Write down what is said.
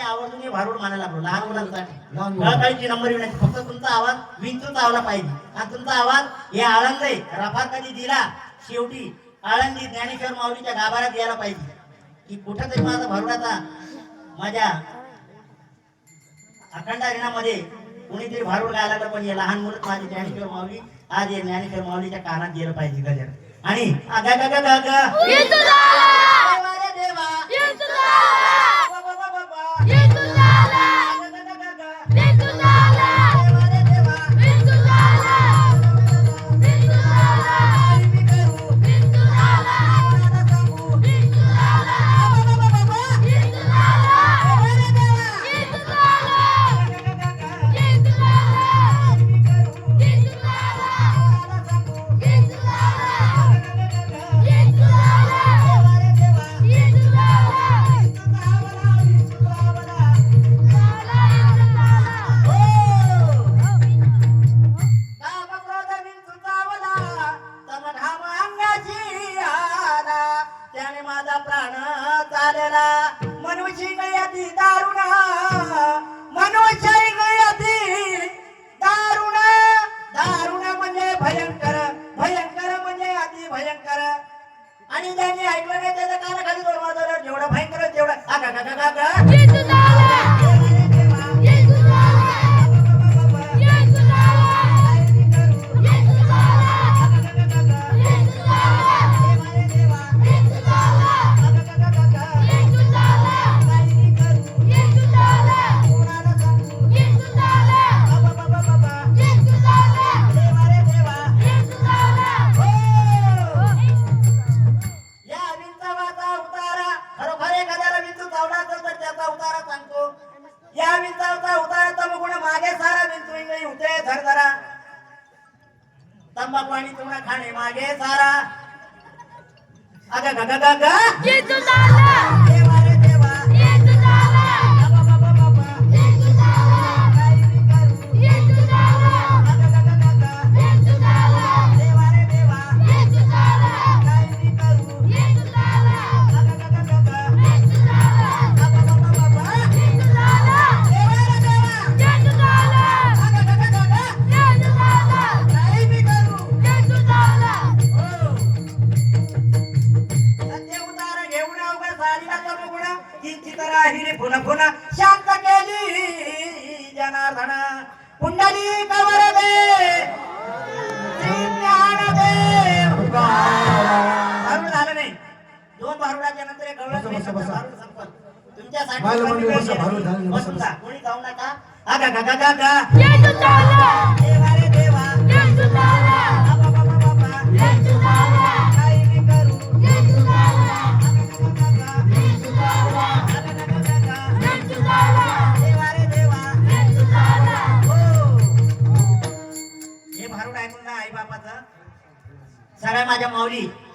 आवर्जून हे भारूड म्हणायला लागलो लहान मुलांसाठी. कळकळीची नंबर विनंती फक्त तुमचा आवाज विंचूच आवला पाहिजे. आणि तुमचा आवाज हे आळंद आहे. रफा कधी दिला शेवटी आळंदी ज्ञानेश्वर माऊलीच्या गाभाऱ्यात यायला पाहिजे. की कुठं तरी माझा भारुडाचा माझ्या अखंड हरिणामध्ये कुणीतरी भारूड गायला लागलं पण हे लहान मुलं माझे ज्ञानेश्वर माऊली आज हे ज्ञानेश्वर माऊलीच्या कानात गेलं पाहिजे गजर. आणि अगा गा गा गा माझा प्राण चालला. मनुष्य गयाती दारुण. मनुष्य गयाती दारुण. दारुण म्हणजे भयंकर भयंकर म्हणजे अति भयंकर. आणि त्यांनी ऐकलं नाही त्याच्या कानाखाली दोन वाजवलं जेवढं भयंकर तेवढं खरोखर विंचू चावला असेल तर त्याचा उतारा सांगतो. या विंचाचा उतारा तमगुण मागे सारा विंचू इंगळी होते धरधरा तंबाखू आणि चुना खाणे मागे सारा. अग ग चमकुण किंचित राहिली पुन्हा पुन्हा शांत केली जनार्दन. कुंडली कवर दे. झालं नाही. दोन भारुडाच्या नंतर एक. तुमच्यासाठी कोणी म्हणले, पैसे सगळ्या माझ्या माऊली.